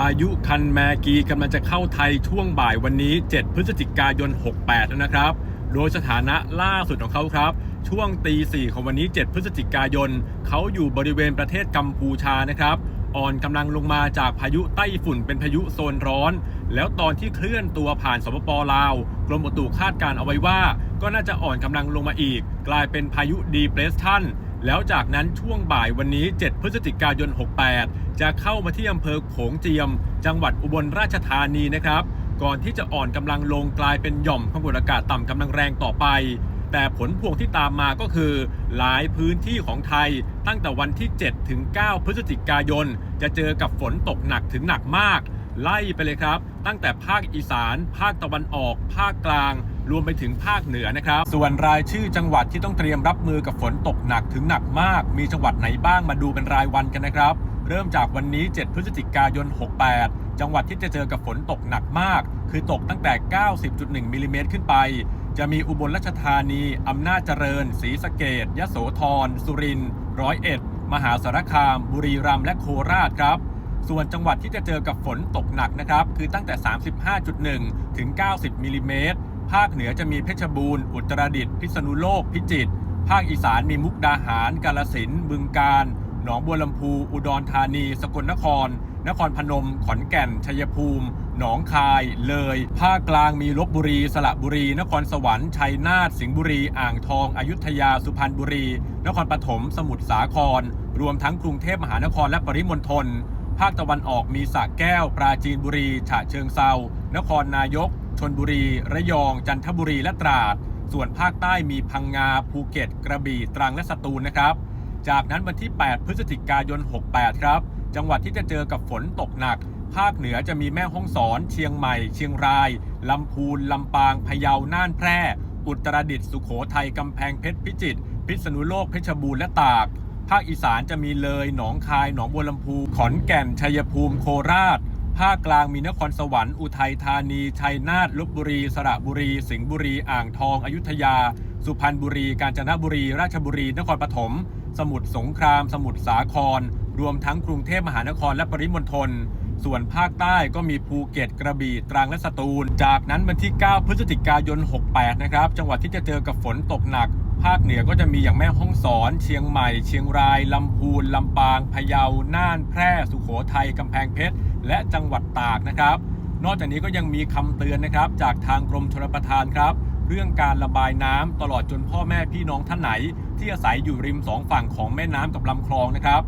ายุคันแมกีกำลังจะเข้าไทยช่วงบ่ายวันนี้ 7 พฤศจิกายน 68 แล้วนะครับ โดยสถานะล่าสุดของเขาครับ ช่วงตีสี่ของวันนี้ 7 พฤศจิกายน เขาอยู่บริเวณประเทศกัมพูชานะครับ อ่อนกำลังลงมาจากพายุไต้ฝุ่นเป็นพายุโซนร้อน แล้วตอนที่เคลื่อนตัวผ่านสปปลาว กรมอุตุคาดการเอาไว้ว่า ก็น่าจะอ่อนกำลังลงมาอีก กลายเป็นพายุดีเพรสชัน แล้วจากนั้นช่วงบ่ายวันนี้ 7 พฤศจิกายน 68 จะเข้ามาที่อำเภอโขงเจียม จังหวัดอุบลราชธานีนะครับ ก่อนที่จะอ่อนกำลังลงกลายเป็นหย่อมความกดอากาศต่ำกำลังแรงต่อไป แต่ผลพวงที่ตามมาก็คือ หลายพื้นที่ของไทยตั้งแต่วันที่ 7 ถึง 9 พฤศจิกายน จะเจอกับฝนตกหนักถึงหนักมาก ไล่ไปเลยครับ ตั้งแต่ภาคอีสาน ภาคตะวันออก ภาคกลาง รวมไปถึงภาคเหนือนะครับ ส่วนรายชื่อจังหวัดที่ต้องเตรียมรับมือกับฝนตกหนักถึงหนักมาก มีจังหวัดไหนบ้างมาดูเป็นรายวันกันนะครับ เริ่มจากวันนี้ 7 พฤศจิกายน 68 จังหวัดที่จะเจอกับฝนตกหนักมาก คือตกตั้งแต่ 90.1มิลลิเมตรขึ้นไป จะมีอุบลราชธานี อำนาจเจริญ ศรีสะเกดยะโสธร สุรินทร์ร้อยเอ็ด มหาสารคาม บุรีรัมย์ และโคราชครับส่วนจังหวัดที่จะเจอกับฝนตกหนักนะครับ คือตั้งแต่ 35.1 ถึง 90มิลลิเมตร ภาคเหนือจะมีเพชรบูรณ์ อุตรดิตถ์พิษณุโลก พิจิตร ภาคอีสานมีมุกดาหาร กาลสินบึงกาฬ หนองบัวลำพู อุดรธานี สกลนคร นครพนม ขอนแก่น ชัยภูมิ หนองคาย เลย ภาคกลางมีลบบุรี สระบุรี นครสวรรค์ ชัยนาท สิงห์บุรี อ่างทอง อยุธยา สุพรรณบุรี นครปฐม สมุทรสาคร รวมทั้งกรุงเทพมหานครและปริมณฑล ภาคตะวันออกมีสระแก้ว ปราจีนบุรี ฉะเชิงเซา นครนายก ชนบุรี ระยอง จันทบุรีและตราด ส่วนภาคใต้มีพังงา ภูเก็ต กระบี่ ตรังและสตูลนะครับ จากนั้นวันที่ 8 พฤศจิกายน 68 ครับ จังหวัดที่จะเจอกับฝนตกหนัก ภาคเหนือจะมีแม่ฮ่องสอน เชียงใหม่ เชียงราย ลำพูน ลำปาง พะเยา น่าน แพร่ อุตรดิตถ์ สุโขทัย กำแพงเพชร พิจิตร พิษณุโลก เพชรบูรณ์ และตาก ภาคอีสานจะมีเลย หนองคาย หนองบัวลำพู ขอนแก่น ชัยภูมิ โคราชาคกลางมีนครสวรรค์อุทัยธานี ชัยนาทลบบุรี สระบุรี สิงห์บุรี อ่างทอง อยุธยา สุพรรณบุรี กาญจนบุรี ราชบุรี นครปฐม สมุทรสงคราม สมุทรสาคร รวมทั้งกรุงเทพมหานครและปริมณฑล ส่วนภาคใต้ก็มีภูเก็ตกระบี่ตรังและสตูล จากนั้นวันที่ 9 พฤศจิกายน 68 นะครับ จังหวัดที่จะเจอกับฝนตกหนัก ภาคเหนือก็จะมีอย่างแม่ฮ่องสอน เชียงใหม่ เชียงราย ลำพูน ลำปาง พะเยา น่าน แพร่ สุโขทัย กำแพงเพชร และจังหวัดตากนะครับ นอกจากนี้ก็ยังมีคำเตือนนะครับ จากทางกรมชลประทานครับ เรื่องการระบายน้ำตลอดจนพ่อแม่พี่น้องท่านไหน ที่อาศัยอยู่ริมสองฝั่งของแม่น้ำกับลำคลองนะครับ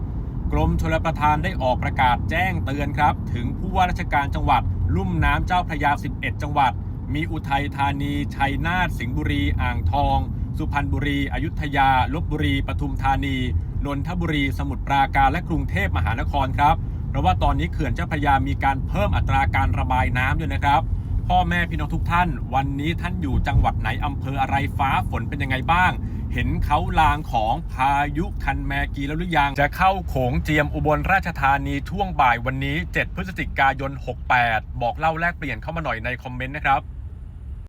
กรมชลประทานได้ออกประกาศแจ้งเตือนครับ ถึงผู้ว่าราชการจังหวัด ลุ่มน้ำเจ้าพระยา 11 จังหวัด มีอุทัยธานี ชัยนาท สิงห์บุรี อ่างทอง สุพรรณบุรี อยุธยา ลบบุรี ปทุมธานี นนทบุรี สมุทรปราการ และกรุงเทพมหานครครับ เพราะว่าตอนนี้เขื่อนเจ้าพระยามีการเพิ่มอัตราการระบายน้ำด้วยนะครับ พ่อแม่พี่น้องทุกท่าน วันนี้ท่านอยู่จังหวัดไหนอำเภออะไรฟ้าฝนเป็นยังไงบ้าง เห็นเขาลางของพายุคันแมกีแล้วหรือยัง จะเข้าโขงเจียมอุบลราชธานีช่วงบ่ายวันนี้ 7 พฤศจิกายน 68 บอกเล่าแลกเปลี่ยนเข้ามาหน่อยในคอมเมนต์นะครับ